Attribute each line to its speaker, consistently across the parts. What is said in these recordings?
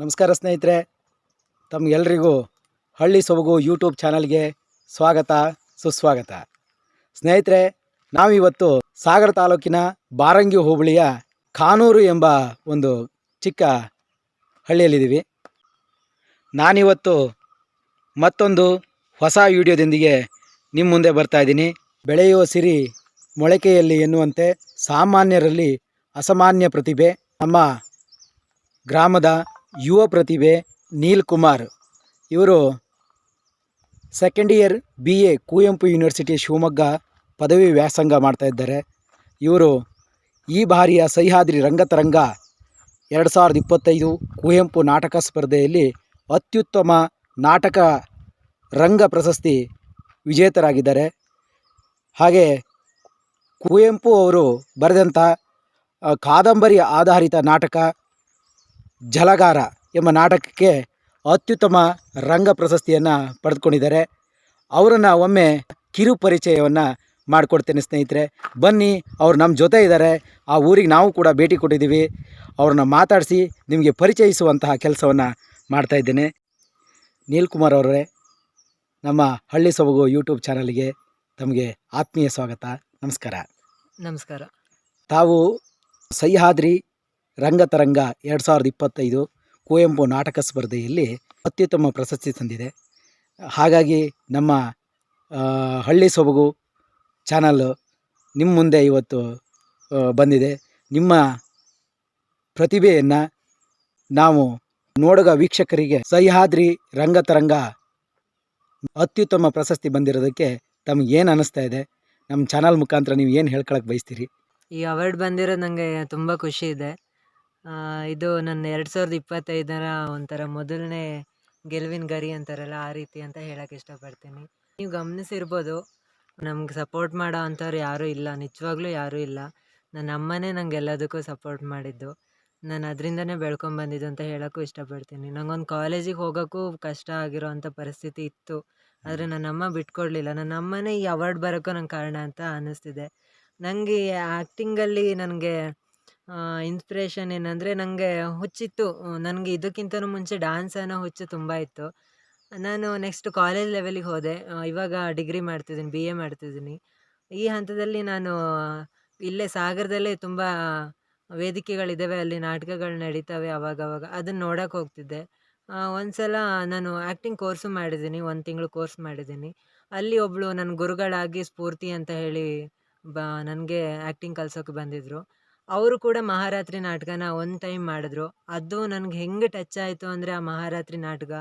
Speaker 1: ನಮಸ್ಕಾರ ಸ್ನೇಹಿತರೆ, ತಮಗೆಲ್ರಿಗೂ ಹಳ್ಳಿ ಸೊಬಗು ಯೂಟ್ಯೂಬ್ ಚಾನಲ್ಗೆ ಸ್ವಾಗತ, ಸುಸ್ವಾಗತ. ಸ್ನೇಹಿತರೆ, ನಾವಿವತ್ತು ಸಾಗರ ತಾಲೂಕಿನ ಬಾರಂಗಿ ಹೋಬಳಿಯ ಖಾನೂರು ಎಂಬ ಒಂದು ಚಿಕ್ಕ ಹಳ್ಳಿಯಲ್ಲಿದ್ದೀವಿ. ನಾನಿವತ್ತು ಮತ್ತೊಂದು ಹೊಸ ವಿಡಿಯೋದೊಂದಿಗೆ ನಿಮ್ಮ ಮುಂದೆ ಬರ್ತಾ ಇದ್ದೀನಿ. ಬೆಳೆಯುವ ಸಿರಿ ಮೊಳಕೆಯಲ್ಲಿ ಎನ್ನುವಂತೆ ಸಾಮಾನ್ಯರಲ್ಲಿ ಅಸಾಮಾನ್ಯ ಪ್ರತಿಭೆ ನಮ್ಮ ಗ್ರಾಮದ ಯುವ ಪ್ರತಿಭೆ ನೀಲ್ ಕುಮಾರ್. ಇವರು second year B A Kuvempu university Shivamogga ಪದವಿ ವ್ಯಾಸಂಗ ಮಾಡ್ತಾ ಇದ್ದಾರೆ. ಇವರು ಈ ಬಾರಿಯ ಸಹ್ಯಾದ್ರಿ ರಂಗತರಂಗ ಎರಡು ಸಾವಿರದ ಇಪ್ಪತ್ತೈದು ಕುವೆಂಪು ನಾಟಕ ಸ್ಪರ್ಧೆಯಲ್ಲಿ ಅತ್ಯುತ್ತಮ ನಾಟಕ ರಂಗ ಪ್ರಶಸ್ತಿ ವಿಜೇತರಾಗಿದ್ದಾರೆ. ಹಾಗೆ ಕುವೆಂಪು ಅವರು ಬರೆದಂಥ ಕಾದಂಬರಿ ಆಧಾರಿತ ನಾಟಕ ಜಲಗಾರ ಎಂಬ ನಾಟಕಕ್ಕೆ ಅತ್ಯುತ್ತಮ ರಂಗ ಪ್ರಶಸ್ತಿಯನ್ನು ಪಡೆದುಕೊಂಡಿದ್ದಾರೆ. ಅವರನ್ನು ಒಮ್ಮೆ ಕಿರು ಪರಿಚಯವನ್ನು ಮಾಡಿಕೊಡ್ತೇನೆ ಸ್ನೇಹಿತರೆ. ಬನ್ನಿ ಅವ್ರು ನಮ್ಮ ಜೊತೆ ಇದ್ದಾರೆ. ಆ ಊರಿಗೆ ನಾವು ಕೂಡ ಭೇಟಿ ಕೊಟ್ಟಿದ್ದೀವಿ. ಅವ್ರನ್ನ ಮಾತಾಡಿಸಿ ನಿಮಗೆ ಪರಿಚಯಿಸುವಂತಹ ಕೆಲಸವನ್ನು ಮಾಡ್ತಾ ಇದ್ದೇನೆ. ನೀಲ್ಕುಮಾರ್ ಅವರೇ ನಮ್ಮ ಹಳ್ಳಿ ಸೊಬಗು ಯೂಟ್ಯೂಬ್ ಚಾನಲ್ಗೆ ತಮಗೆ ಆತ್ಮೀಯ ಸ್ವಾಗತ. ನಮಸ್ಕಾರ.
Speaker 2: ನಮಸ್ಕಾರ.
Speaker 1: ತಾವು ಸಹ್ಯಾದ್ರಿ ರಂಗತರಂಗ ಎರಡು ಸಾವಿರದ ಇಪ್ಪತ್ತೈದು ಕುವೆಂಪು ನಾಟಕ ಸ್ಪರ್ಧೆಯಲ್ಲಿ ಅತ್ಯುತ್ತಮ ಪ್ರಶಸ್ತಿ ತಂದಿದೆ. ಹಾಗಾಗಿ ನಮ್ಮ ಹಳ್ಳಿ ಸೊಬಗು ಚಾನಲ್ಲು ನಿಮ್ಮ ಮುಂದೆ ಇವತ್ತು ಬಂದಿದೆ. ನಿಮ್ಮ ಪ್ರತಿಭೆಯನ್ನು ನಾವು ನೋಡುಗ ವೀಕ್ಷಕರಿಗೆ ಸಹ್ಯಾದ್ರಿ ರಂಗತರಂಗ ಅತ್ಯುತ್ತಮ ಪ್ರಶಸ್ತಿ ಬಂದಿರೋದಕ್ಕೆ ತಮಗೆ ಏನು ಅನ್ನಿಸ್ತಾ ಇದೆ? ನಮ್ಮ ಚಾನಲ್ ಮುಖಾಂತರ ನೀವು ಏನು ಹೇಳ್ಕೊಳಕ್ಕೆ ಬಯಸ್ತೀರಿ?
Speaker 2: ಈ ಅವಾರ್ಡ್ ಬಂದಿರೋದು ನನಗೆ ತುಂಬ ಖುಷಿ ಇದೆ. ಇದು ನನ್ನ ಎರಡು ಸಾವಿರದ ಇಪ್ಪತ್ತೈದರ ಒಂಥರ ಮೊದಲನೇ ಗೆಲುವಿನ ಗರಿ ಅಂತಾರಲ್ಲ ಆ ರೀತಿ ಅಂತ ಹೇಳಕ್ಕೆ ಇಷ್ಟಪಡ್ತೀನಿ. ನೀವು ಗಮನಿಸಿರ್ಬೋದು ನಮ್ಗೆ ಸಪೋರ್ಟ್ ಮಾಡೋ ಅಂಥವ್ರು ಯಾರೂ ಇಲ್ಲ ನಿಜವಾಗ್ಲೂ ಯಾರೂ ಇಲ್ಲ. ನನ್ನ ಅಮ್ಮನೇ ನಂಗೆ ಎಲ್ಲದಕ್ಕೂ ಸಪೋರ್ಟ್ ಮಾಡಿದ್ದು. ನಾನು ಅದರಿಂದನೇ ಬೆಳ್ಕೊಂಬಂದಿದ್ದು ಅಂತ ಹೇಳೋಕ್ಕೂ ಇಷ್ಟಪಡ್ತೀನಿ. ನಂಗೊಂದು ಕಾಲೇಜಿಗೆ ಹೋಗೋಕ್ಕೂ ಕಷ್ಟ ಆಗಿರೋ ಅಂಥ ಪರಿಸ್ಥಿತಿ ಇತ್ತು. ಆದರೆ ನನ್ನ ಅಮ್ಮ ಬಿಟ್ಕೊಡ್ಲಿಲ್ಲ. ನನ್ನ ಅಮ್ಮನೇ ಈ ಅವಾರ್ಡ್ ಬರೋಕ್ಕೂ ನಂಗೆ ಕಾರಣ ಅಂತ ಅನ್ನಿಸ್ತಿದೆ ನನಗೆ ಆ್ಯಕ್ಟಿಂಗಲ್ಲಿ ನನಗೆ ಇನ್ಸ್ಪಿರೇಷನ್ ಏನಂದರೆ ನನಗೆ ಹುಚ್ಚಿತ್ತು. ನನಗೆ ಇದಕ್ಕಿಂತ ಮುಂಚೆ ಡ್ಯಾನ್ಸ್ ಅನ್ನೋ ಹುಚ್ಚು ತುಂಬ ಇತ್ತು. ನಾನು ನೆಕ್ಸ್ಟ್ ಕಾಲೇಜ್ ಲೆವೆಲಿಗೆ ಹೋದೆ. ಇವಾಗ ಡಿಗ್ರಿ ಮಾಡ್ತಿದ್ದೀನಿ ಬಿ ಎ ಮಾಡ್ತಿದ್ದೀನಿ. ಈ ಹಂತದಲ್ಲಿ ನಾನು ಇಲ್ಲೇ ಸಾಗರದಲ್ಲೇ ತುಂಬ ವೇದಿಕೆಗಳಿದ್ದಾವೆ ಅಲ್ಲಿ ನಾಟಕಗಳು ನಡೀತವೆ ಅವಾಗವಾಗ. ಅದನ್ನು ನೋಡೋಕೆ ಹೋಗ್ತಿದ್ದೆ. ಒಂದು ಸಲ ನಾನು ಆ್ಯಕ್ಟಿಂಗ್ ಕೋರ್ಸು ಮಾಡಿದ್ದೀನಿ, ಒಂದು ತಿಂಗಳು ಕೋರ್ಸ್ ಮಾಡಿದ್ದೀನಿ. ಅಲ್ಲಿ ಒಬ್ಬಳು ನನ್ನ ಗುರುಗಳಾಗಿ ಸ್ಫೂರ್ತಿ ಅಂತ ಹೇಳಿ ಬ, ನನಗೆ ಆ್ಯಕ್ಟಿಂಗ್ ಕಲ್ಸೋಕೆ ಬಂದಿದ್ದರು ಅವರು ಕೂಡ ಮಹಾರಾತ್ರಿ ನಾಟಕನ ಒಂದು ಟೈಮ್ ಮಾಡಿದ್ರು. ಅದು ನನಗೆ ಹೆಂಗೆ ಟಚ್ ಆಯಿತು ಅಂದರೆ ಆ ಮಹಾರಾತ್ರಿ ನಾಟಕ.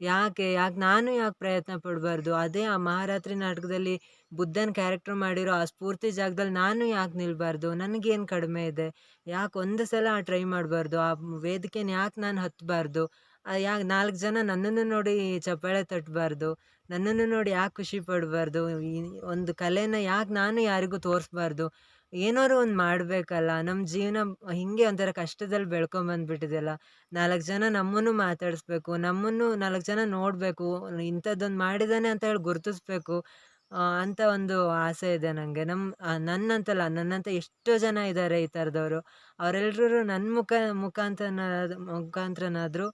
Speaker 2: ಯಾಕೆ ಯಾಕೆ ನಾನು ಯಾಕೆ ಪ್ರಯತ್ನ ಪಡಬಾರ್ದು? ಅದೇ ಆ ಮಹಾರಾತ್ರಿ ನಾಟಕದಲ್ಲಿ ಬುದ್ಧನ ಕ್ಯಾರೆಕ್ಟರ್ ಮಾಡಿರೋ ಆ ಸ್ಫೂರ್ತಿ ಜಾಗದಲ್ಲಿ ನಾನು ಯಾಕೆ ನಿಲ್ಬಾರ್ದು? ನನಗೇನು ಕಡಿಮೆ ಇದೆ? ಯಾಕೆ ಒಂದು ಸಲ ಆ ಟ್ರೈ ಮಾಡಬಾರ್ದು? ಆ ವೇದಿಕೆನ ಯಾಕೆ ನಾನು ಹತ್ತಬಾರ್ದು ಯಾಕೆ ನಾಲ್ಕು ಜನ ನನ್ನನ್ನು ನೋಡಿ ಚಪ್ಪಾಳೆ ತಟ್ಟಬಾರ್ದು ನನ್ನನ್ನು ನೋಡಿ ಯಾಕೆ ಖುಷಿ ಪಡಬಾರ್ದು? ಒಂದು ಕಲೆನ ಯಾಕೆ ನಾನು ಯಾರಿಗೂ ತೋರಿಸ್ಬಾರ್ದು? ಏನಾದ್ರು ಒಂದು ಮಾಡಬೇಕಲ್ಲ ನಮ್ಮ ಜೀವನ ಹೀಗೆ ಒಂಥರ ಕಷ್ಟದಲ್ಲಿ ಬೆಳ್ಕೊಂಬಂದ್ಬಿಟ್ಟಿದೆಯಲ್ಲ ನಾಲ್ಕು ಜನ ನಮ್ಮನ್ನು ಮಾತಾಡಿಸ್ಬೇಕು, ನಮ್ಮನ್ನು ನಾಲ್ಕು ಜನ ನೋಡಬೇಕು, ಇಂಥದ್ದೊಂದು ಮಾಡಿದ್ದಾನೆ ಅಂತ ಹೇಳಿ ಗುರುತಿಸ್ಬೇಕು ಅಂತ ಒಂದು ಆಸೆ ಇದೆ ನನಗೆ ನಮ್ಮ ನನ್ನಂತಲ್ಲ, ನನ್ನಂತ ಎಷ್ಟೋ ಜನ ಇದ್ದಾರೆ ಈ ಥರದವರು ಅವರೆಲ್ಲರೂ ನನ್ನ ಮುಖ ಮುಖಾಂತರ ಮುಖಾಂತರನಾದರೂ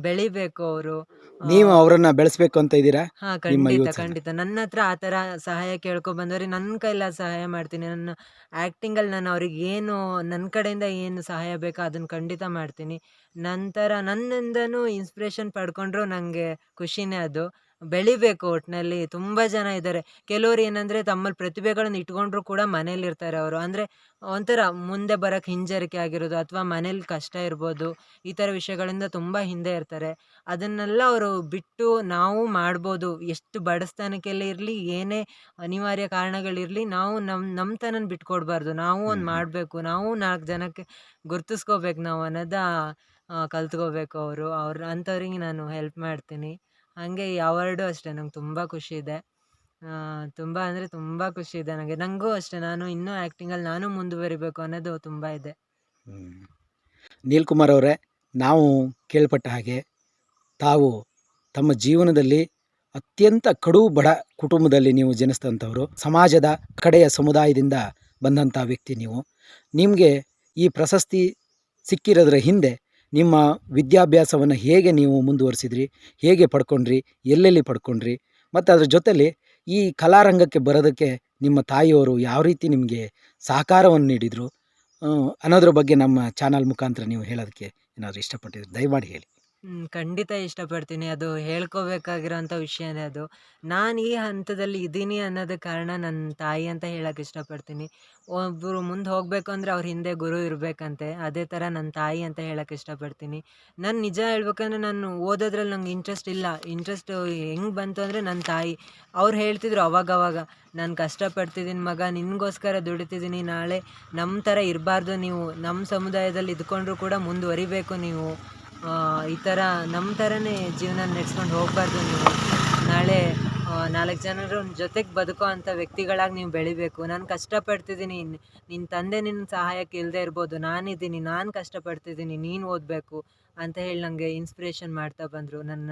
Speaker 2: ಬೆಳಿಬೇಕು ಅವರು.
Speaker 1: ನೀವು ಅವರನ್ನ ಬೆಳೆಸ್ಬೇಕು ಅಂತ ಇದ್ದೀರಾ?
Speaker 2: ಹಾ
Speaker 1: ನಿಮ್ಮ
Speaker 2: ಖಂಡಿತ. ಖಂಡಿತ. ನನ್ನ ಹತ್ರ ಆ ಥರ ಸಹಾಯ ಕೇಳ್ಕೊ ಬಂದವ್ರಿಗೆ ನನ್ನ ಕೈಲ ಸಹಾಯ ಮಾಡ್ತೀನಿ. ನನ್ನ ಆ್ಯಕ್ಟಿಂಗಲ್ಲಿ ನಾನು ಅವ್ರಿಗೆ ಏನು ನನ್ನ ಕಡೆಯಿಂದ ಏನು ಸಹಾಯ ಬೇಕೋ ಅದನ್ನ ಖಂಡಿತ ಮಾಡ್ತೀನಿ. ನಂತರ ನನ್ನಿಂದನೂ ಇನ್ಸ್ಪಿರೇಷನ್ ಪಡ್ಕೊಂಡ್ರು ನನಗೆ ಖುಷಿನೇ ಅದು. ಬೆಳಿಬೇಕು ಒಟ್ಟಿನಲ್ಲಿ ತುಂಬ ಜನ ಇದ್ದಾರೆ. ಕೆಲವ್ರು ಏನಂದರೆ ತಮ್ಮಲ್ಲಿ ಪ್ರತಿಭೆಗಳನ್ನು ಇಟ್ಕೊಂಡ್ರು ಕೂಡ ಮನೇಲಿರ್ತಾರೆ ಅವರು. ಅಂದರೆ ಒಂಥರ ಮುಂದೆ ಬರೋಕ್ಕೆ ಹಿಂಜರಿಕೆ ಆಗಿರೋದು ಅಥವಾ ಮನೇಲಿ ಕಷ್ಟ ಇರ್ಬೋದು ಈ ಥರ ವಿಷಯಗಳಿಂದ ತುಂಬ ಹಿಂದೆ ಇರ್ತಾರೆ. ಅದನ್ನೆಲ್ಲ ಅವರು ಬಿಟ್ಟು ನಾವು ಮಾಡ್ಬೋದು. ಎಷ್ಟು ಬಡಸ್ತಾನಕ್ಕೆಲ್ಲ ಇರಲಿ ಏನೇ ಅನಿವಾರ್ಯ ಕಾರಣಗಳಿರಲಿ ನಾವು ನಮ್ಮ ನಮ್ಮತನ ಬಿಟ್ಕೊಡ್ಬಾರ್ದು. ನಾವು ಒಂದು. ಮಾಡಬೇಕು. ನಾವು ನಾಲ್ಕು ಜನಕ್ಕೆ ಗುರ್ತಿಸ್ಕೋಬೇಕು ನಾವು ಅನ್ನೋದ ಕಲ್ತ್ಕೋಬೇಕು ಅವರು. ಅವ್ರು ಅಂಥವ್ರಿಗೆ ನಾನು ಹೆಲ್ಪ್ ಮಾಡ್ತೀನಿ. ಹಾಗೆ ಈ ಅವಾರ್ಡು ಅಷ್ಟೇ, ನಂಗೆ ತುಂಬ ಖುಷಿ ಇದೆ. ತುಂಬ ಅಂದರೆ ತುಂಬ ಖುಷಿ ಇದೆ ನನಗೆ ನನಗೂ ಅಷ್ಟೇ, ನಾನು ಇನ್ನೂ ಆ್ಯಕ್ಟಿಂಗಲ್ಲಿ ನಾನು ಮುಂದುವರಿಬೇಕು ಅನ್ನೋದು ತುಂಬ ಇದೆ.
Speaker 1: ನೀಲ್ಕುಮಾರ್ ಅವರೇ, ನಾವು ಕೇಳ್ಪಟ್ಟ ಹಾಗೆ ತಾವು ತಮ್ಮ ಜೀವನದಲ್ಲಿ ಅತ್ಯಂತ ಕಡು ಬಡ ಕುಟುಂಬದಲ್ಲಿ ನೀವು ಜನಿಸಿದಂಥವ್ರು, ಸಮಾಜದ ಕಡೆಯ ಸಮುದಾಯದಿಂದ ಬಂದಂಥ ವ್ಯಕ್ತಿ ನೀವು. ನಿಮಗೆ ಈ ಪ್ರಶಸ್ತಿ ಸಿಕ್ಕಿರೋದ್ರ ಹಿಂದೆ ನಿಮ್ಮ ವಿದ್ಯಾಭ್ಯಾಸವನ್ನು ಹೇಗೆ ನೀವು ಮುಂದುವರಿಸಿದ್ರಿ, ಹೇಗೆ ಪಡ್ಕೊಂಡ್ರಿ, ಎಲ್ಲೆಲ್ಲಿ ಪಡ್ಕೊಂಡ್ರಿ, ಮತ್ತು ಅದರ ಜೊತೆಯಲ್ಲಿ ಈ ಕಲಾರಂಗಕ್ಕೆ ಬರೋದಕ್ಕೆ ನಿಮ್ಮ ತಾಯಿಯವರು ಯಾವ ರೀತಿ ನಿಮಗೆ ಸಹಕಾರವನ್ನು ನೀಡಿದರು ಅನ್ನೋದ್ರ ಬಗ್ಗೆ ನಮ್ಮ ಚಾನಲ್ ಮುಖಾಂತರ ನೀವು ಹೇಳೋದಕ್ಕೆ ಏನಾದರೂ ಇಷ್ಟಪಟ್ಟಿದ್ರೆ ದಯಮಾಡಿ ಹೇಳಿ.
Speaker 2: ಖಂಡಿತ ಇಷ್ಟಪಡ್ತೀನಿ. ಅದು ಹೇಳ್ಕೋಬೇಕಾಗಿರೋಂಥ ವಿಷಯನೇ ಅದು. ನಾನು ಈ ಹಂತದಲ್ಲಿ ಇದ್ದೀನಿ ಅನ್ನೋದಕ್ಕೆ ಕಾರಣ ನನ್ನ ತಾಯಿ ಅಂತ ಹೇಳಕ್ಕೆ ಇಷ್ಟಪಡ್ತೀನಿ. ಒಬ್ಬರು ಮುಂದೆ ಹೋಗಬೇಕು ಅಂದರೆ ಅವ್ರ ಹಿಂದೆ ಗುರು ಇರಬೇಕಂತೆ. ಅದೇ ಥರ ನನ್ನ ತಾಯಿ ಅಂತ ಹೇಳಕ್ಕೆ ಇಷ್ಟಪಡ್ತೀನಿ. ನಾನು ನಿಜ ಹೇಳ್ಬೇಕಂದ್ರೆ ನಾನು ಓದೋದ್ರಲ್ಲಿ ನಂಗೆ ಇಂಟ್ರೆಸ್ಟ್ ಇಲ್ಲ. ಇಂಟ್ರೆಸ್ಟ್ ಹೆಂಗೆ ಬಂತು ಅಂದರೆ ನನ್ನ ತಾಯಿ. ಅವ್ರು ಹೇಳ್ತಿದ್ರು ಅವಾಗವಾಗ, ನಾನು ಕಷ್ಟಪಡ್ತಿದ್ದೀನಿ ಮಗ, ನಿನಗೋಸ್ಕರ ದುಡಿತಿದ್ದೀನಿ ನಾಳೆ ನಮ್ಮ ಥರ ಇರಬಾರ್ದು ನೀವು. ನಮ್ಮ ಸಮುದಾಯದಲ್ಲಿ ಇದ್ಕೊಂಡ್ರು ಕೂಡ ಮುಂದುವರಿಬೇಕು ನೀವು. ಈ ಥರ ನಮ್ಮ ಥರನೇ ಜೀವನ ನಡೆಸ್ಕೊಂಡು ಹೋಗಬಾರ್ದು ನೀವು. ನಾಳೆ ನಾಲ್ಕು ಜನರ ಜೊತೆಗೆ ಬದುಕೋ ಅಂಥ ವ್ಯಕ್ತಿಗಳಾಗಿ ನೀವು ಬೆಳಿಬೇಕು. ನಾನು ಕಷ್ಟಪಡ್ತಿದ್ದೀನಿ ನಿನ್ನ ತಂದೆ ನಿನ್ನ ಸಹಾಯಕ್ಕೆ ಇಲ್ಲದೆ ಇರ್ಬೋದು ನಾನಿದ್ದೀನಿ ನಾನು ಕಷ್ಟಪಡ್ತಿದ್ದೀನಿ ನೀನು ಓದಬೇಕು ಅಂತ ಹೇಳಿ ನನಗೆ ಇನ್ಸ್ಪಿರೇಷನ್ ಮಾಡ್ತಾ ಬಂದರು ನನ್ನ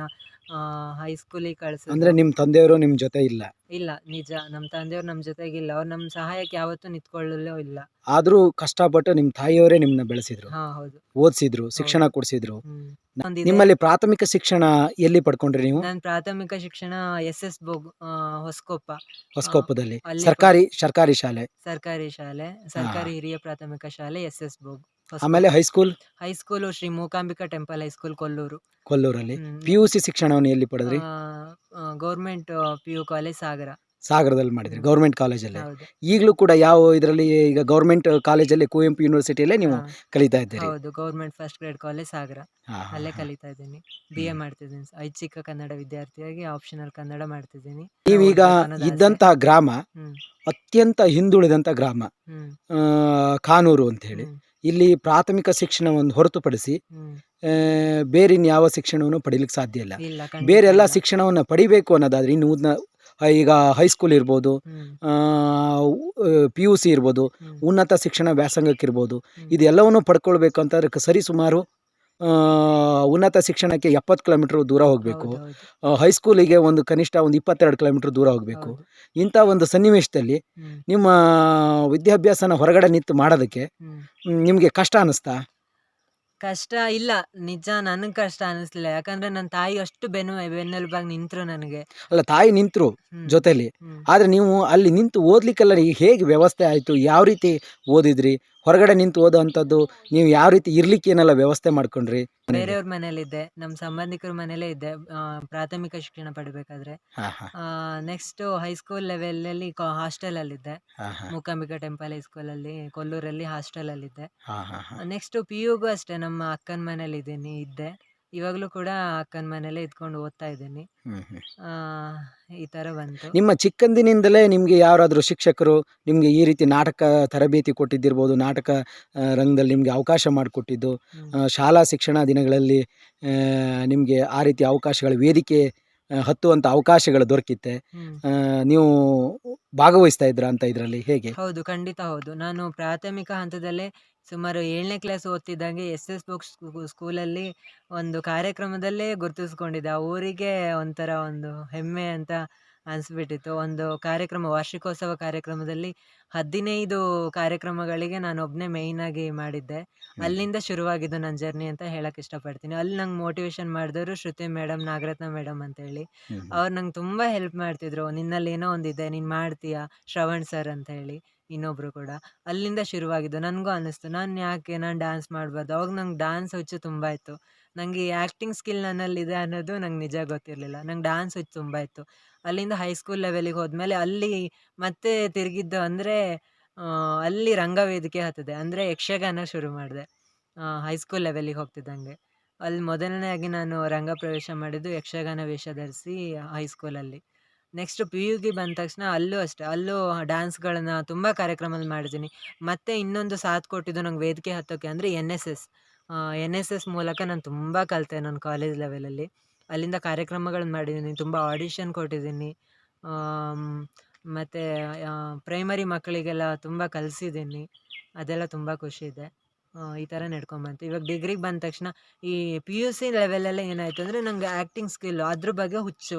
Speaker 2: ಹೈಸ್ಕೂಲಿಗೆ ಕಳಿಸಿದ್ರು.
Speaker 1: ಅಂದರೆ ನಿಮ್ಮ ತಂದೆಯವರು ನಿಮ್ಮ ಜೊತೆ ಇಲ್ಲ?
Speaker 2: ಇಲ್ಲ ನಿಜ. ನಮ್ಮ ತಂದೆಯವ್ರು ನಮ್ಮ ಜೊತೆಗಿಲ್ಲ. ಅವ್ರು ನಮ್ಮ ಸಹಾಯಕ್ಕೆ ಯಾವತ್ತೂ ನಿಂತ್ಕೊಳ್ಳಲೂ ಇಲ್ಲ.
Speaker 1: ಆದ್ರೂ ಕಷ್ಟಪಟ್ಟು ನಿಮ್ಮ ತಾಯಿಯವರೇ ನಿಮ್ಮನ್ನ ಬೆಳೆಸಿದ್ರು.
Speaker 2: ಹಾಂ ಹೌದು.
Speaker 1: ಓದಿಸಿದ್ರು ಶಿಕ್ಷಣ ಕೊಡಿಸಿದ್ರು.
Speaker 2: ಹ್ಮ್. ಒಂದಿದೆ.
Speaker 1: ನಿಮ್ಮಲ್ಲಿ ಪ್ರಾಥಮಿಕ ಶಿಕ್ಷಣ ಎಲ್ಲಿ ಪಡ್ಕೊಂಡ್ರಿ ನೀವು?
Speaker 2: ನಾನು ಪ್ರಾಥಮಿಕ ಶಿಕ್ಷಣ ಎಸ್ ಎಸ್ ಬೋಗ್ ಆ, ಹೊಸಕೊಪ್ಪ.
Speaker 1: ಹೊಸಕೊಪ್ಪದಲ್ಲಿ.
Speaker 2: ಅಲ್ಲಿ
Speaker 1: ಸರ್ಕಾರಿ ಸರ್ಕಾರಿ ಶಾಲೆ.
Speaker 2: ಸರ್ಕಾರಿ ಶಾಲೆ ಸರ್ಕಾರಿ ಹಿರಿಯ ಪ್ರಾಥಮಿಕ ಶಾಲೆ ಎಸ್ ಎಸ್ ಬೋಗ್
Speaker 1: ಆಮೇಲೆ high school?
Speaker 2: High school Shri Mookambika temple high school Kollur.
Speaker 1: ಕೊಲ್ಲೂರಲ್ಲಿ. P U C ಶಿಕ್ಷಣವನ್ನು ಎಲ್ಲಿ ಪಡೆದ್ರಿ?
Speaker 2: Government P U college Sagara.
Speaker 1: ಸಾಗರದಲ್ಲಿ ಮಾಡಿದ್ರಿ ಗೌರ್ಮೆಂಟ್ ಕಾಲೇಜಲ್ಲಿ.
Speaker 2: ಹೌದು.
Speaker 1: ಈಗಲೂ ಕೂಡ ಯಾವ ಇದರಲ್ಲಿ ಈಗ ಗೌರ್ಮೆಂಟ್ ಕಾಲೇಜಲ್ಲಿ ಕುವೆಂಪು ಯೂನಿವರ್ಸಿಟಿಯಲ್ಲೇ ನೀವು
Speaker 2: ಹಾ,
Speaker 1: ಕಲಿತಾ ಇದ್ದೀರಿ?
Speaker 2: ಹೌದು government first grade college Sagara.
Speaker 1: ಹಾ, ಹಾ,
Speaker 2: ಅಲ್ಲೇ
Speaker 1: ಹಾ.
Speaker 2: ಕಲಿತಾ ಇದ್ದೀನಿ. ಬಿ ಎ ಮಾಡ್ತಿದ್ದೀನಿ. ಐಚ್ಛಿಕ ಕನ್ನಡ ವಿದ್ಯಾರ್ಥಿಯಾಗಿ ಆಪ್ಷನಲ್ ಕನ್ನಡ ಮಾಡ್ತಿದ್ದೀನಿ.
Speaker 1: ನೀವೀಗ
Speaker 2: ಆಸೆ.
Speaker 1: ಇದ್ದಂತಹ ಗ್ರಾಮ
Speaker 2: ಹ್ಮ್.
Speaker 1: ಅತ್ಯಂತ ಹಿಂದುಳಿದಂಥ ಗ್ರಾಮ
Speaker 2: ಹ್ಮ್.
Speaker 1: ಆ, ಕಾನೂರು ಅಂತ ಹೇಳಿ.
Speaker 2: ಹ್ಮ್,
Speaker 1: ಇಲ್ಲಿ ಪ್ರಾಥಮಿಕ ಶಿಕ್ಷಣವನ್ನು ಹೊರತುಪಡಿಸಿ
Speaker 2: ಬೇರೆ
Speaker 1: ಆ, ಬೇರಿನ ಯಾವ ಶಿಕ್ಷಣವನ್ನು ಪಡೀಲಿಕ್ಕೆ ಸಾಧ್ಯ ಇಲ್ಲ. ಬೇರೆ ಎಲ್ಲ ಶಿಕ್ಷಣವನ್ನು ಪಡಿಬೇಕು ಅನ್ನೋದಾದ್ರೆ ಇನ್ನು ಉದ್ನ ಈಗ ಹೈಸ್ಕೂಲ್ ಇರ್ಬೋದು ಪಿ ಯು ಸಿ ಇರ್ಬೋದು ಉನ್ನತ ಶಿಕ್ಷಣ ವ್ಯಾಸಂಗಕ್ಕಿರ್ಬೋದು. ಇದೆಲ್ಲವನ್ನು ಪಡ್ಕೊಳ್ಬೇಕು ಅಂತ ಸರಿ ಸರಿಸುಮಾರು ಉನ್ನತ ಶಿಕ್ಷಣಕ್ಕೆ ಎಪ್ಪತ್ತು ಕಿಲೋಮೀಟ್ರ್ ದೂರ ಹೋಗಬೇಕು. ಹೈಸ್ಕೂಲಿಗೆ ಒಂದು ಕನಿಷ್ಠ ಒಂದು ಇಪ್ಪತ್ತೆರಡು ಕಿಲೋಮೀಟ್ರ್ ದೂರ ಹೋಗಬೇಕು. ಇಂಥ ಒಂದು ಸನ್ನಿವೇಶದಲ್ಲಿ ನಿಮ್ಮ ವಿದ್ಯಾಭ್ಯಾಸನ ಹೊರಗಡೆ ನಿಂತು ಮಾಡೋದಕ್ಕೆ ನಿಮಗೆ ಕಷ್ಟ ಅನ್ನಿಸ್ತಾ
Speaker 2: ಕಷ್ಟ ಇಲ್ಲ. ನಿಜ ನನಗೆ ಕಷ್ಟ ಅನಿಸ್ಲಿಲ್ಲ. ಯಾಕಂದ್ರೆ ನನ್ನ ತಾಯಿ ಅಷ್ಟು ಬೆನ್ನು ಬೆನ್ನೆಲುಬಾಗಿ ನಿಂತರು ನನಗೆ.
Speaker 1: ಅಲ್ಲ ತಾಯಿ ನಿಂತರು
Speaker 2: ಜೊತೆಯಲ್ಲಿ
Speaker 1: ಜೊತೆಲಿ. ಆದರೆ ನೀವು ಅಲ್ಲಿ ನಿಂತು ಓದ್ಲಿಕ್ಕೆಲ್ಲ ಹೇಗೆ ವ್ಯವಸ್ಥೆ ಆಯಿತು? ಯಾವ ರೀತಿ ಓದಿದ್ರಿ? ಹೊರಗಡೆ ನಿಂತು ಓದೋ ಅಂಥದ್ದು ನೀವು ಯಾವ ರೀತಿ ಇರ್ಲಿಕ್ಕೆ ಏನೆಲ್ಲ ವ್ಯವಸ್ಥೆ ಮಾಡ್ಕೊಂಡ್ರಿ? ಮನೇಲಿ?
Speaker 2: ಬೇರೆಯವ್ರ ಮನೇಲಿದ್ದೆ ನಮ್ಮ ಸಂಬಂಧಿಕರ ಮನೇಲೇ ಇದ್ದೆ ಆ, ಪ್ರಾಥಮಿಕ ಶಿಕ್ಷಣ ಪಡಿಬೇಕಾದ್ರೆ.
Speaker 1: ಹಾ ಹಾ.
Speaker 2: ನೆಕ್ಸ್ಟ್ ಹೈಸ್ಕೂಲ್ ಲೆವೆಲಲ್ಲಿ ಹಾಸ್ಟೆಲ್
Speaker 1: ಅಲ್ಲಿ ಹಾ
Speaker 2: ಮೂಕಾಂಬಿಕಾ ಟೆಂಪಲ್ ಹೈಸ್ಕೂಲ್ ಅಲ್ಲಿ ಕೊಲ್ಲೂರಲ್ಲಿ ಹಾಸ್ಟೆಲಲ್ಲಿದ್ದೆ
Speaker 1: ಅಲ್ಲಿ ಹಾ ಹಾ
Speaker 2: ನೆಕ್ಸ್ಟ್ ಪಿ ಯುಗೂ ಅಷ್ಟೇ ನಮ್ಮ ಅಕ್ಕನ ಮನೇಲಿ ಇದ್ದೀನಿ ಇದ್ದೆ. ಇವಾಗಲೂ ಕೂಡ ಅಕ್ಕನ ಮನೆಯಲ್ಲೇ ಇದ್ಕೊಂಡು ಓದ್ತಾ ಇದ್ದೀನಿ. ಆ, ಈ ತರ ಬಂತು.
Speaker 1: ನಿಮ್ಮ ಚಿಕ್ಕಂದಿನಿಂದಲೇ ನಿಮಗೆ ಯಾರಾದರೂ ಶಿಕ್ಷಕರು ನಿಮಗೆ ಈ ರೀತಿ ನಾಟಕ ತರಬೇತಿ ಕೊಟ್ಟಿದ್ದಿರ್ಬೋದು ನಾಟಕ ಆ, ರಂಗದಲ್ಲಿ ನಿಮಗೆ ಅವಕಾಶ ಮಾಡಿಕೊಟ್ಟಿದ್ದು
Speaker 2: ಹ್ಮ್.
Speaker 1: ಆ, ಶಾಲಾ ಶಿಕ್ಷಣ ದಿನಗಳಲ್ಲಿ ನಿಮಗೆ ಆ ರೀತಿ ಅವಕಾಶಗಳ ವೇದಿಕೆ ಆ, ಹತ್ತುವಂಥ ಅವಕಾಶಗಳು ದೊರಕಿತ್ತೆ.
Speaker 2: ಹ್ಮ್.
Speaker 1: ಆ, ನೀವು ಭಾಗವಹಿಸ್ತಾ ಇದ್ರ ಅಂತ ಇದರಲ್ಲಿ ಹೇಗೆ?
Speaker 2: ಹೌದು ಖಂಡಿತ ಹೌದು. ನಾನು ಪ್ರಾಥಮಿಕ ಹಂತದಲ್ಲೇ ಸುಮಾರು ಏಳನೇ ಕ್ಲಾಸ್ ಓದ್ತಿದ್ದಂಗೆ ಎಸ್ ಎಸ್ ಬುಕ್ ಸ್ಕೂಲಲ್ಲಿ ಒಂದು ಕಾರ್ಯಕ್ರಮದಲ್ಲೇ ಗುರುತಿಸ್ಕೊಂಡಿದ್ದೆ. ಆ ಊರಿಗೆ ಒಂಥರ ಒಂದು ಹೆಮ್ಮೆ ಅಂತ ಅನಿಸ್ಬಿಟ್ಟಿತ್ತು. ಒಂದು ಕಾರ್ಯಕ್ರಮ ವಾರ್ಷಿಕೋತ್ಸವ ಕಾರ್ಯಕ್ರಮದಲ್ಲಿ ಹದಿನೈದು ಕಾರ್ಯಕ್ರಮಗಳಿಗೆ ನಾನು ಒಬ್ಬನೇ ಮೇಯ್ನಾಗಿ ಮಾಡಿದ್ದೆ. ಅಲ್ಲಿಂದ ಶುರುವಾಗಿದ್ದು ನನ್ನ ಜರ್ನಿ ಅಂತ ಹೇಳಕ್ಕೆ ಇಷ್ಟಪಡ್ತೀನಿ. ಅಲ್ಲಿ ನಂಗೆ ಮೋಟಿವೇಶನ್ ಮಾಡಿದವರು ಶ್ರುತಿ ಮೇಡಮ್ ನಾಗರತ್ನ ಮೇಡಮ್ ಅಂತೇಳಿ. ಅವ್ರು ನಂಗೆ ತುಂಬ ಹೆಲ್ಪ್ ಮಾಡ್ತಿದ್ರು. ನಿನ್ನಲ್ಲಿ ಏನೋ ಒಂದಿದೆ ನೀನು ಮಾಡ್ತೀಯಾ ಶ್ರವಣ್ ಸರ್ ಅಂತ ಹೇಳಿ ಇನ್ನೊಬ್ರು ಕೂಡ. ಅಲ್ಲಿಂದ ಶುರುವಾಗಿದ್ದು ನನಗೂ ಅನ್ನಿಸ್ತು. ನಾನು ಯಾಕೆ ನಾನು ಡ್ಯಾನ್ಸ್ ಮಾಡಬಾರ್ದು? ಅವಾಗ ನಂಗೆ ಡ್ಯಾನ್ಸ್ ಹುಚ್ಚು ತುಂಬ ಇತ್ತು. ನನಗೆ ಆ್ಯಕ್ಟಿಂಗ್ ಸ್ಕಿಲ್ ನನ್ನಲ್ಲಿದೆ ಅನ್ನೋದು ನಂಗೆ ನಿಜ ಗೊತ್ತಿರಲಿಲ್ಲ. ನಂಗೆ ಡ್ಯಾನ್ಸ್ ಹುಚ್ಚು ತುಂಬ ಇತ್ತು. ಅಲ್ಲಿಂದ ಹೈಸ್ಕೂಲ್ ಲೆವೆಲಿಗೆ ಹೋದ್ಮೇಲೆ ಅಲ್ಲಿ ಮತ್ತೆ ತಿರುಗಿದ್ದು ಅಂದರೆ ಅಲ್ಲಿ ರಂಗವೇದಿಕೆ ಹತ್ತದೆ. ಅಂದರೆ ಯಕ್ಷಗಾನ ಶುರು ಮಾಡಿದೆ. ಹೈಸ್ಕೂಲ್ ಲೆವೆಲಿಗೆ ಹೋಗ್ತಿದ್ದಂಗೆ. ಅಲ್ಲಿ ಮೊದಲನೇ ಆಗಿ ನಾನು ರಂಗ ಪ್ರವೇಶ ಮಾಡಿದ್ದು ಯಕ್ಷಗಾನ ವೇಷ ಧರಿಸಿ ಹೈಸ್ಕೂಲಲ್ಲಿ ನೆಕ್ಸ್ಟ್ ಪಿ ಯುಗೆ ಬಂದ ತಕ್ಷಣ ಅಲ್ಲೂ ಅಷ್ಟೇ, ಅಲ್ಲೂ ಡ್ಯಾನ್ಸ್ಗಳನ್ನ ತುಂಬ ಕಾರ್ಯಕ್ರಮದಲ್ಲಿ ಮಾಡಿದ್ದೀನಿ. ಮತ್ತು ಇನ್ನೊಂದು ಸಾಥ್ ಕೊಟ್ಟಿದ್ದು ನಂಗೆ ವೇದಿಕೆ ಹತ್ತೋಕೆ ಅಂದರೆ N S S. N S S ಮೂಲಕ ನಾನು ತುಂಬ ಕಲಿತೆ ನನ್ನ ಕಾಲೇಜ್ ಲೆವೆಲಲ್ಲಿ. ಅಲ್ಲಿಂದ ಕಾರ್ಯಕ್ರಮಗಳನ್ನ ಮಾಡಿದ್ದೀನಿ ತುಂಬ ಆಡಿಷನ್ ಕೊಟ್ಟಿದ್ದೀನಿ ಮತ್ತು ಪ್ರೈಮರಿ ಮಕ್ಕಳಿಗೆಲ್ಲ ತುಂಬ ಕಲಿಸಿದ್ದೀನಿ ಅದೆಲ್ಲ ತುಂಬ ಖುಷಿ ಇದೆ. ಈ ಥರ ನಡ್ಕೊಂಬಂತು ಇವಾಗ ಡಿಗ್ರಿಗೆ ಬಂದ ತಕ್ಷಣ ಈ ಪಿ ಯು ಸಿ ಲೆವೆಲೆಲ್ಲ ಏನಾಯಿತು ಅಂದರೆ ನನಗೆ ಆ್ಯಕ್ಟಿಂಗ್ ಸ್ಕಿಲ್ಲು ಅದ್ರ ಬಗ್ಗೆ ಹುಚ್ಚು.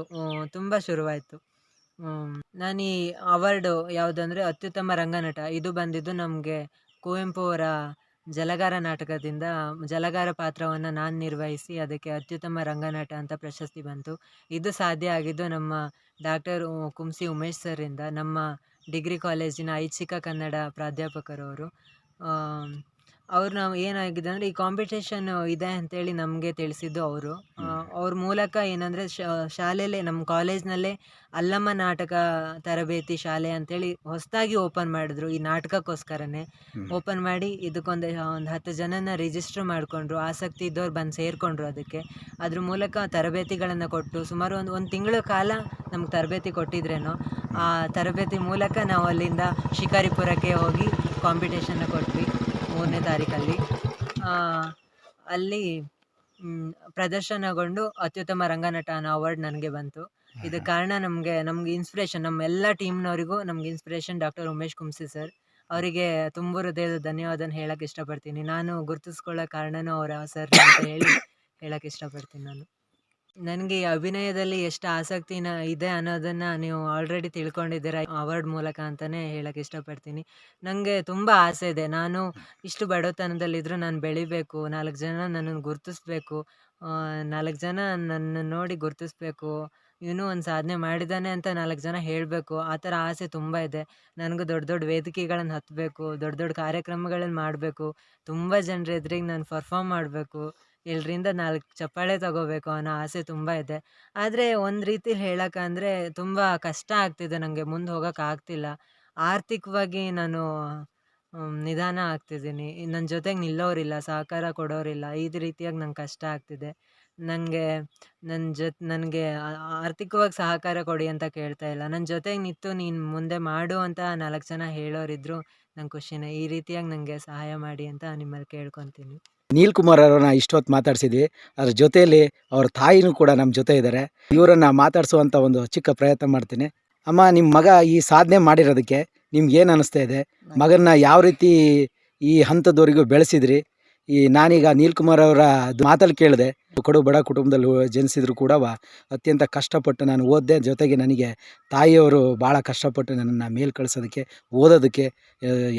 Speaker 2: ತುಂಬ ಶುರುವಾಯಿತು. ನಾನು ಈ ಅವಾರ್ಡು ಯಾವುದಂದರೆ ಅತ್ಯುತ್ತಮ ರಂಗನಟ. ಇದು ಬಂದಿದ್ದು ನಮಗೆ ಕುವೆಂಪು ಅವರ ಜಲಗಾರ ನಾಟಕದಿಂದ, ಜಲಗಾರ ಪಾತ್ರವನ್ನು ನಾನು ನಿರ್ವಹಿಸಿ ಅದಕ್ಕೆ ಅತ್ಯುತ್ತಮ ರಂಗನಟ ಅಂತ ಪ್ರಶಸ್ತಿ ಬಂತು. ಇದು ಸಾಧ್ಯ ಆಗಿದ್ದು ನಮ್ಮ ಡಾಕ್ಟರ್ ಕುಂಸಿ ಉಮೇಶ್ ಸರಿಂದ ನಮ್ಮ ಡಿಗ್ರಿ ಕಾಲೇಜಿನ ಐಚ್ಛಿಕ ಕನ್ನಡ ಪ್ರಾಧ್ಯಾಪಕರವರು. ಅವ್ರು ನಾವು ಏನಾಗಿದೆ ಅಂದರೆ ಈ ಕಾಂಪಿಟೇಷನ್ ಇದೆ ಅಂತೇಳಿ ನಮಗೆ ತಿಳಿಸಿದ್ದು ಅವರು. ಅವ್ರ ಮೂಲಕ ಏನಂದರೆ ಶಾಲೆಯಲ್ಲೇ ನಮ್ಮ ಕಾಲೇಜ್ನಲ್ಲೇ ಅಲ್ಲಮ್ಮ ನಾಟಕ ತರಬೇತಿ ಶಾಲೆ ಅಂತೇಳಿ ಹೊಸದಾಗಿ ಓಪನ್ ಮಾಡಿದ್ರು ಈ ನಾಟಕಕ್ಕೋಸ್ಕರನೇ. ಓಪನ್ ಮಾಡಿ ಇದಕ್ಕೊಂದು ಒಂದು ಹತ್ತು ಜನನ ರಿಜಿಸ್ಟರ್ ಮಾಡಿಕೊಂಡ್ರು. ಆಸಕ್ತಿ ಇದ್ದವ್ರು ಬಂದು ಸೇರಿಕೊಂಡ್ರು ಅದಕ್ಕೆ. ಅದ್ರ ಮೂಲಕ ತರಬೇತಿಗಳನ್ನು ಕೊಟ್ಟು ಸುಮಾರು ಒಂದು ಒಂದು ತಿಂಗಳ ಕಾಲ ನಮ್ಗೆ ತರಬೇತಿ ಕೊಟ್ಟಿದ್ರೇನೋ ಆ ತರಬೇತಿ ಮೂಲಕ ನಾವು ಅಲ್ಲಿಂದ ಶಿಕಾರಿಪುರಕ್ಕೆ ಹೋಗಿ ಕಾಂಪಿಟೇಷನ್ನ ಕೊಟ್ವಿ. ಮೂರನೇ ತಾರೀಕಲ್ಲಿ. ಅಲ್ಲಿ ಪ್ರದರ್ಶನಗೊಂಡು ಅತ್ಯುತ್ತಮ ರಂಗನಟ ಅನ್ನೋ ಅವಾರ್ಡ್ ನನಗೆ ಬಂತು. ಇದಕ್ಕೆ ಕಾರಣ ನಮಗೆ, ನಮ್ಗೆ ಇನ್ಸ್ಪಿರೇಷನ್ ನಮ್ಮ ಎಲ್ಲ ಟೀಮ್ನವರಿಗೂ ನಮ್ಗೆ inspiration doctor Umesh Kumsi sir ಅವರಿಗೆ ತುಂಬ ಹೃದಯದ ಧನ್ಯವಾದನ ಹೇಳಕ್ಕೆ ಇಷ್ಟಪಡ್ತೀನಿ. ನಾನು ಗುರುತಿಸ್ಕೊಳ್ಳೋ ಕಾರಣನೂ ಅವರ ಸರ್ ಅಂತ ಹೇಳಿ ಹೇಳಕ್ಕೆ ಇಷ್ಟಪಡ್ತೀನಿ ನಾನು. ನನಗೆ ಈ ಅಭಿನಯದಲ್ಲಿ ಎಷ್ಟು ಆಸಕ್ತಿನ ಇದೆ ಅನ್ನೋದನ್ನು ನೀವು ಆಲ್ರೆಡಿ ತಿಳ್ಕೊಂಡಿದ್ದೀರ ಅವಾರ್ಡ್ ಮೂಲಕ ಅಂತಲೇ ಹೇಳಕ್ಕೆ ಇಷ್ಟಪಡ್ತೀನಿ. ನನಗೆ ತುಂಬ ಆಸೆ ಇದೆ. ನಾನು ಇಷ್ಟು ಬಡತನದಲ್ಲಿದ್ದರೂ ನಾನು ಬೆಳಿಬೇಕು, ನಾಲ್ಕು ಜನ ನನ್ನನ್ನು ಗುರುತಿಸ್ಬೇಕು ನಾಲ್ಕು ಜನ ನನ್ನ ನೋಡಿ ಗುರುತಿಸ್ಬೇಕು ಇವನು ಒಂದು ಸಾಧನೆ ಮಾಡಿದ್ದಾನೆ ಅಂತ ನಾಲ್ಕು ಜನ ಹೇಳಬೇಕು, ಆ ಥರ ಆಸೆ ತುಂಬ ಇದೆ. ನನಗೂ ದೊಡ್ಡ ದೊಡ್ಡ ವೇದಿಕೆಗಳನ್ನು ಹತ್ತಬೇಕು ದೊಡ್ಡ ದೊಡ್ಡ ಕಾರ್ಯಕ್ರಮಗಳನ್ನು ಮಾಡಬೇಕು, ತುಂಬ ಜನರ ಎದುರಿಗೆ ನಾನು ಪರ್ಫಾಮ್ ಮಾಡಬೇಕು. ಎಲ್ಲರಿಂದ ನಾಲ್ಕು ಚಪ್ಪಾಳೆ ತಗೋಬೇಕು ಅನ್ನೋ ಆಸೆ ತುಂಬ ಇದೆ. ಆದರೆ ಒಂದು ರೀತಿಲಿ ಹೇಳೋಕ್ಕಂದ್ರೆ ತುಂಬ ಕಷ್ಟ ಆಗ್ತಿದೆ ನನಗೆ ಮುಂದೆ ಹೋಗೋಕ್ಕಾಗ್ತಿಲ್ಲ ಆರ್ಥಿಕವಾಗಿ ನಾನು ನಿಧಾನ ಆಗ್ತಿದ್ದೀನಿ. ನನ್ನ ಜೊತೆಗೆ ನಿಲ್ಲೋರಿಲ್ಲ, ಸಹಕಾರ ಕೊಡೋರಿಲ್ಲ ಈ ರೀತಿಯಾಗಿ ನಂಗೆ ಕಷ್ಟ ಆಗ್ತಿದೆ. ನನಗೆ ನನ್ನ ಜೊತೆ, ನನಗೆ ಆರ್ಥಿಕವಾಗಿ ಸಹಕಾರ ಕೊಡಿ ಅಂತ ಕೇಳ್ತಾ ಇಲ್ಲ. ನನ್ನ ಜೊತೆಗೆ ನಿಂತು ನೀನು ಮುಂದೆ ಮಾಡು ಅಂತ ನಾಲ್ಕು ಜನ ಹೇಳೋರಿದ್ರು, ನಂಗೆ ಖುಷಿನೇ. ಈ ರೀತಿಯಾಗಿ ನನಗೆ ಸಹಾಯ ಮಾಡಿ ಅಂತ ನಿಮ್ಮಲ್ಲಿ ಕೇಳ್ಕೊತೀನಿ.
Speaker 1: ನೀಲ್ ಕುಮಾರ್ ಅವರನ್ನ ಇಷ್ಟೊತ್ತು ಮಾತಾಡ್ಸಿದ್ವಿ. ಅದ್ರ ಜೊತೆಯಲ್ಲಿ ಅವ್ರ ತಾಯಿನೂ ಕೂಡ ನಮ್ಮ ಜೊತೆ ಇದ್ದಾರೆ. ಇವರನ್ನ ಮಾತಾಡಿಸುವಂಥ ಒಂದು ಚಿಕ್ಕ ಪ್ರಯತ್ನ ಮಾಡ್ತೀನಿ. ಅಮ್ಮ ನಿಮ್ಮ ಮಗ ಈ ಸಾಧನೆ ಮಾಡಿರೋದಕ್ಕೆ ನಿಮ್ಗೆ ಅನಿಸ್ತಾ ಇದೆ? ಮಗನ್ನ ಯಾವ ರೀತಿ ಈ ಹಂತದವರೆಗೂ ಬೆಳೆಸಿದ್ರಿ? ಈ ನಾನೀಗ ನೀಲ್ ಕುಮಾರ್ ಅವರ ಮಾತಲ್ಲಿ ಕೇಳಿದೆ ಕೊಡು, ಬಡ ಕುಟುಂಬದಲ್ಲಿ ಜನಿಸಿದ್ರು ಕೂಡ ಅತ್ಯಂತ ಕಷ್ಟಪಟ್ಟು ನಾನು ಓದಿದೆ. ಜೊತೆಗೆ ನನಗೆ ತಾಯಿಯವರು ಭಾಳ ಕಷ್ಟಪಟ್ಟು ನನ್ನನ್ನು ಮೇಲ್ ಕಳಿಸೋದಕ್ಕೆ, ಓದೋದಕ್ಕೆ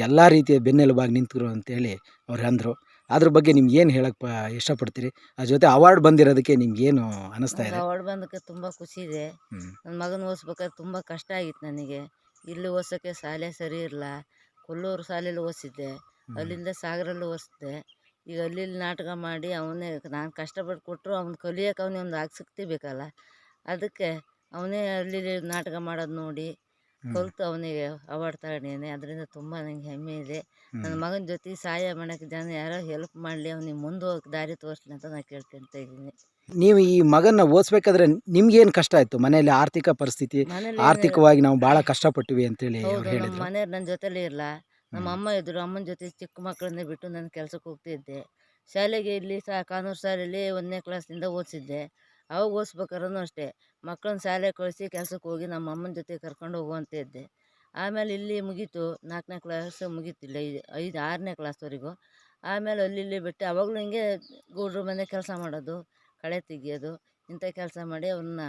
Speaker 1: ಎಲ್ಲ ರೀತಿಯ ಬೆನ್ನೆಲುಬಾಗಿ ನಿಂತರು ಅಂತೇಳಿ ಅವ್ರು ಅಂದರು. ಅದ್ರ ಬಗ್ಗೆ ನಿಮ್ಗೆ ಏನು ಹೇಳಕ್ಕೆ ಇಷ್ಟಪಡ್ತೀರಿ? ಅದ್ರ ಜೊತೆ ಅವಾರ್ಡ್ ಬಂದಿರೋದಕ್ಕೆ ನಿಮ್ಗೇನು ಏನು ಅನಿಸ್ತಾ ಇದೆ?
Speaker 3: ಅವಾರ್ಡ್ ಬಂದಕ್ಕೆ ತುಂಬ ಖುಷಿ ಇದೆ.
Speaker 1: ಹ್ಮ್.
Speaker 3: ನನ್ನ ಮಗನ ಓದಿಸ್ಬೇಕಾದ್ರೆ ತುಂಬ ಕಷ್ಟ ಆಗಿತ್ತು ನನಗೆ. ಇಲ್ಲಿ ಓದ್ಸೋಕ್ಕೆ ಶಾಲೆ ಸರಿ ಇರಲ್ಲ ಕೊಲ್ಲೂರು ಶಾಲೆಯಲ್ಲಿ ಓದಿಸಿದ್ದೆ. ಅಲ್ಲಿಂದ ಸಾಗರಲ್ಲಿ ಓದಿಸಿದೆ ಈಗ ಅಲ್ಲಿ ಇಲ್ಲಿ ನಾಟಕ ಮಾಡಿ ಅವನೇ ನಾನು ಕಷ್ಟಪಟ್ಟು ಕೊಟ್ಟರು ಅವ್ನು ಕಲಿಯೋಕೆ ಅವನೇ ಒಂದು ಆಸಕ್ತಿ ಬೇಕಲ್ಲ. ಅದಕ್ಕೆ ಅವನೇ ಅಲ್ಲಿ ಇಲ್ಲಿ ನಾಟಕ ಮಾಡೋದು ನೋಡಿ. ಕಲಿತು ಅವನಿಗೆ ಅವಾರ್ಡ್ ತಗೊಂಡಿದ್ದಾನೆ ಅದರಿಂದ ತುಂಬ ನನಗೆ ಹೆಮ್ಮೆ ಇದೆ. ನನ್ನ ಮಗನ ಜೊತೆ ಸಹಾಯ ಮಾಡೋಕ್ಕೆ ಜನ ಯಾರೋ ಹೆಲ್ಪ್ ಮಾಡಲಿ ಅವ್ನಿಗೆ ಮುಂದೆ ಹೋಗಿ ದಾರಿ ತೋರಿಸ್ಲಿ ಅಂತ ನಾನು ಕೇಳ್ಕೊಂತ ಇದ್ದೀನಿ.
Speaker 1: ನೀವು ಈ ಮಗನ ಓದಿಸ್ಬೇಕಾದ್ರೆ ನಿಮ್ಗೇನು ಕಷ್ಟ ಆಯಿತು? ಮನೆಯಲ್ಲಿ ಆರ್ಥಿಕ ಪರಿಸ್ಥಿತಿ ಆರ್ಥಿಕವಾಗಿ ನಾವು ಭಾಳ ಕಷ್ಟಪಟ್ಟಿವಿ ಅಂತೇಳಿ ಹೇಳಿದ್ರು.
Speaker 3: ಮನೆಯವ್ರು ನನ್ನ ಜೊತೆಲಿ ಇರಲ್ಲ ನಮ್ಮ ಅಮ್ಮ ಇದ್ದರು ಅಮ್ಮನ ಜೊತೆ ಚಿಕ್ಕ ಮಕ್ಕಳನ್ನೇ ಬಿಟ್ಟು ನಾನು ಕೆಲಸಕ್ಕೆ ಹೋಗ್ತಿದ್ದೆ. ಶಾಲೆಗೆ ಇಲ್ಲಿ ಸಹ ಕಾನೂರು ಶಾಲೆಯಲ್ಲಿ ಒಂದನೇ ಕ್ಲಾಸಿಂದ ಓದಿಸಿದ್ದೆ. ಅವಾಗ ಓದಿಸ್ಬೇಕಾದ್ರೂ ಅಷ್ಟೇ. ಮಕ್ಕಳನ್ನ ಶಾಲೆಗೆ ಕಳಿಸಿ ಕೆಲ್ಸಕ್ಕೆ ಹೋಗಿ ನಮ್ಮ ಅಮ್ಮನ ಜೊತೆ ಕರ್ಕೊಂಡು ಹೋಗುವಂತ ಇದ್ದೆ. ಆಮೇಲೆ ಇಲ್ಲಿ ಮುಗೀತು. ನಾಲ್ಕನೇ ಕ್ಲಾಸ್ ಇಲ್ಲಿ ಐದು ಐದು, ಆರನೇ ಕ್ಲಾಸ್ವರೆಗೂ ಆಮೇಲೆ ಅಲ್ಲಿ ಇಲ್ಲಿ ಬಿಟ್ಟು ಅವಾಗಲೂ ಹಿಂಗೆ ಗೌಡ್ರ ಮನೆ ಕೆಲಸ ಮಾಡೋದು, ಕಳೆ ತೆಗಿಯೋದು, ಇಂಥ ಕೆಲಸ ಮಾಡಿ ಅವ್ರನ್ನ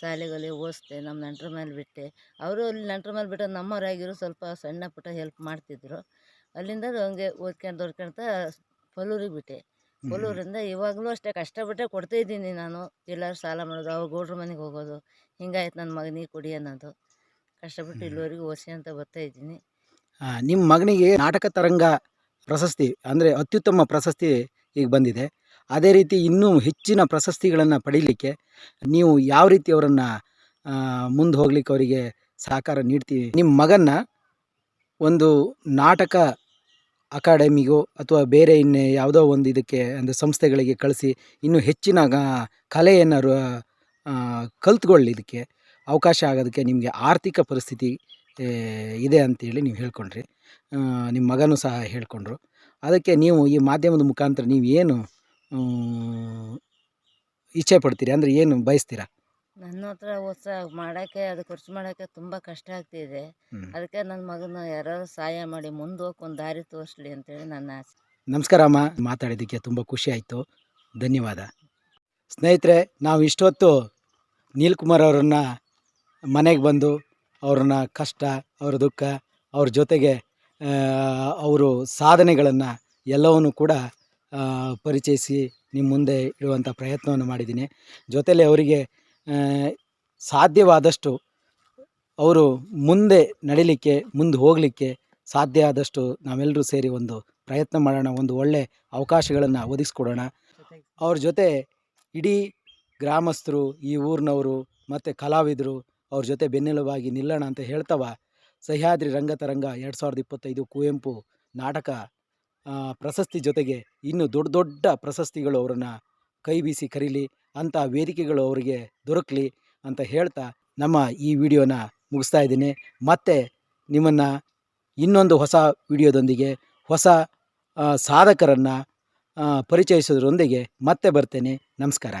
Speaker 3: ಶಾಲೆಗಲ್ಲಿ ಓದಿಸ್ದೆ. ನಮ್ಮ ನೆಂಟ್ರ ಮೇಲೆ ಬಿಟ್ಟೆ. ಅವರು ಅಲ್ಲಿ ನೆಂಟ್ರ ಮೇಲೆ ಬಿಟ್ಟು ನಮ್ಮವರಾಗಿರೋ ಸ್ವಲ್ಪ ಸಣ್ಣ ಪುಟ್ಟ ಹೆಲ್ಪ್ ಮಾಡ್ತಿದ್ರು. ಅಲ್ಲಿಂದ ಹಂಗೆ ಓದ್ಕೊಂಡು ಓದ್ಕೊಂತ ಪಲ್ಲೂರಿಗೆ ಬಿಟ್ಟೆ.
Speaker 1: ಹ್ಮ್.
Speaker 3: ಪಲ್ಲೂರಿಂದ ಇವಾಗಲೂ ಅಷ್ಟೇ ಕಷ್ಟಪಟ್ಟೆ ಕೊಡ್ತಾ ಇದ್ದೀನಿ ನಾನು. ಎಲ್ಲರೂ ಸಾಲ ಮಾಡೋದು ಅವ್ರ ಗೌಡ್ರ ಮನೆಗೆ ಹೋಗೋದು ಹಿಂಗಾಯ್ತು ನನ್ನ ಮಗನಿಗೆ ಕೊಡಿ ಅನ್ನೋದು. ಕಷ್ಟಪಟ್ಟು. ಇಲ್ಲಿವರೆಗೂ ಅಂತ ಬರ್ತಾ ಇದ್ದೀನಿ.
Speaker 1: ನಿಮ್ಮ ಮಗನಿಗೆ ನಾಟಕ ತರಂಗ ಪ್ರಶಸ್ತಿ ಅಂದರೆ ಅತ್ಯುತ್ತಮ ಪ್ರಶಸ್ತಿ ಈಗ ಬಂದಿದೆ. ಅದೇ ರೀತಿ ಇನ್ನೂ ಹೆಚ್ಚಿನ ಪ್ರಶಸ್ತಿಗಳನ್ನು ಪಡೀಲಿಕ್ಕೆ ನೀವು ಯಾವ ರೀತಿ ಅವರನ್ನು ಮುಂದೆ ಹೋಗ್ಲಿಕ್ಕೆ ಅವರಿಗೆ ಸಹಕಾರ ನೀಡ್ತೀವಿ ನಿಮ್ಮ ಮಗನ್ನ ಒಂದು ನಾಟಕ ಅಕಾಡೆಮಿಗೋ ಅಥವಾ ಬೇರೆ ಇನ್ನು ಯಾವುದೋ ಒಂದು ಇದಕ್ಕೆ ಅಂದರೆ ಸಂಸ್ಥೆಗಳಿಗೆ ಕಳಿಸಿ ಇನ್ನೂ ಹೆಚ್ಚಿನ ಕಲೆಯನ್ನು ರು- ಆ, ಕಲ್ತ್ಕೊಳ್ಳಿ ಇದಕ್ಕೆ ಅವಕಾಶ ಆಗೋದಕ್ಕೆ ನಿಮಗೆ ಆರ್ಥಿಕ ಪರಿಸ್ಥಿತಿ ಇದೆ ಅಂತೇಳಿ ನೀವು ಹೇಳ್ಕೊಂಡ್ರಿ. ನಿಮ್ಮ ಮಗನೂ ಸಹ ಹೇಳ್ಕೊಂಡ್ರು. ಅದಕ್ಕೆ ನೀವು ಈ ಮಾಧ್ಯಮದ ಮುಖಾಂತರ ನೀವು ಏನು ಇಚ್ಛೆ ಪಡ್ತೀರಿ? ಅಂದರೆ ಏನು ಬಯಸ್ತೀರಾ?
Speaker 3: ನನ್ನ ಹತ್ರ ಹೊಸ ಮಾಡೋಕ್ಕೆ ಅದು ಖರ್ಚು ಮಾಡೋಕ್ಕೆ ತುಂಬ ಕಷ್ಟ ಆಗ್ತಿದೆ. ಅದಕ್ಕೆ ನನ್ನ ಮಗನ ಯಾರಾದ್ರೂ ಸಹಾಯ ಮಾಡಿ ಮುಂದೆ ಹೋಗಿ ಒಂದು ದಾರಿ ತೋರಿಸ್ಲಿ ಅಂತೇಳಿ ನನ್ನ ಆಸೆ.
Speaker 1: ನಮಸ್ಕಾರ ಅಮ್ಮ. ಮಾತಾಡಿದ್ದಕ್ಕೆ ತುಂಬ ಖುಷಿ ಆಯಿತು. ಧನ್ಯವಾದ. ಸ್ನೇಹಿತರೆ ನಾವು ಇಷ್ಟೊತ್ತು ನೀಲ್ಕುಮಾರ್ ಅವರನ್ನು ಮನೆಗೆ ಬಂದು ಅವ್ರನ್ನ ಕಷ್ಟ ಅವ್ರ ದುಃಖ ಅವ್ರ ಜೊತೆಗೆ ಅವರು ಸಾಧನೆಗಳನ್ನು ಎಲ್ಲವನ್ನು ಕೂಡ ಪರಿಚಯಿಸಿ ನಿಮ್ಮ ಮುಂದೆ ಇಡುವಂಥ ಪ್ರಯತ್ನವನ್ನು ಮಾಡಿದ್ದೀನಿ. ಜೊತೆಯಲ್ಲಿ ಅವರಿಗೆ ಸಾಧ್ಯವಾದಷ್ಟು ಅವರು ಮುಂದೆ ನಡಿಲಿಕ್ಕೆ, ಮುಂದೆ ಹೋಗಲಿಕ್ಕೆ ಸಾಧ್ಯ ಆದಷ್ಟು ನಾವೆಲ್ಲರೂ ಸೇರಿ ಒಂದು ಪ್ರಯತ್ನ ಮಾಡೋಣ, ಒಂದು ಒಳ್ಳೆ ಅವಕಾಶಗಳನ್ನು ಒದಗಿಸ್ಕೊಡೋಣ. ಅವ್ರ ಜೊತೆ ಇಡೀ ಗ್ರಾಮಸ್ಥರು, ಈ ಊರಿನವರು ಮತ್ತು ಕಲಾವಿದರು ಅವ್ರ ಜೊತೆ ಬೆನ್ನೆಲುಬಾಗಿ ನಿಲ್ಲೋಣ ಅಂತ ಹೇಳ್ತವ. ಸಹ್ಯಾದ್ರಿ ರಂಗತರಂಗ ಎರಡು ಸಾವಿರದ ಇಪ್ಪತ್ತೈದು ಕುವೆಂಪು ನಾಟಕ ಪ್ರಶಸ್ತಿ ಜೊತೆಗೆ ಇನ್ನೂ ದೊಡ್ಡ ದೊಡ್ಡ ಪ್ರಶಸ್ತಿಗಳು ಅವರನ್ನು ಕೈ ಬೀಸಿ ಕರೀಲಿ, ಅಂಥ ವೇದಿಕೆಗಳು ಅವರಿಗೆ ದೊರಕಲಿ ಅಂತ ಹೇಳ್ತಾ ನಮ್ಮ ಈ ವಿಡಿಯೋನ ಮುಗಿಸ್ತಾ ಇದ್ದೀನಿ. ಮತ್ತೆ ನಿಮ್ಮನ್ನು ಇನ್ನೊಂದು ಹೊಸ ವಿಡಿಯೋದೊಂದಿಗೆ, ಹೊಸ ಸಾಧಕರನ್ನು ಪರಿಚಯಿಸೋದ್ರೊಂದಿಗೆ ಮತ್ತೆ ಬರ್ತೇನೆ. ನಮಸ್ಕಾರ.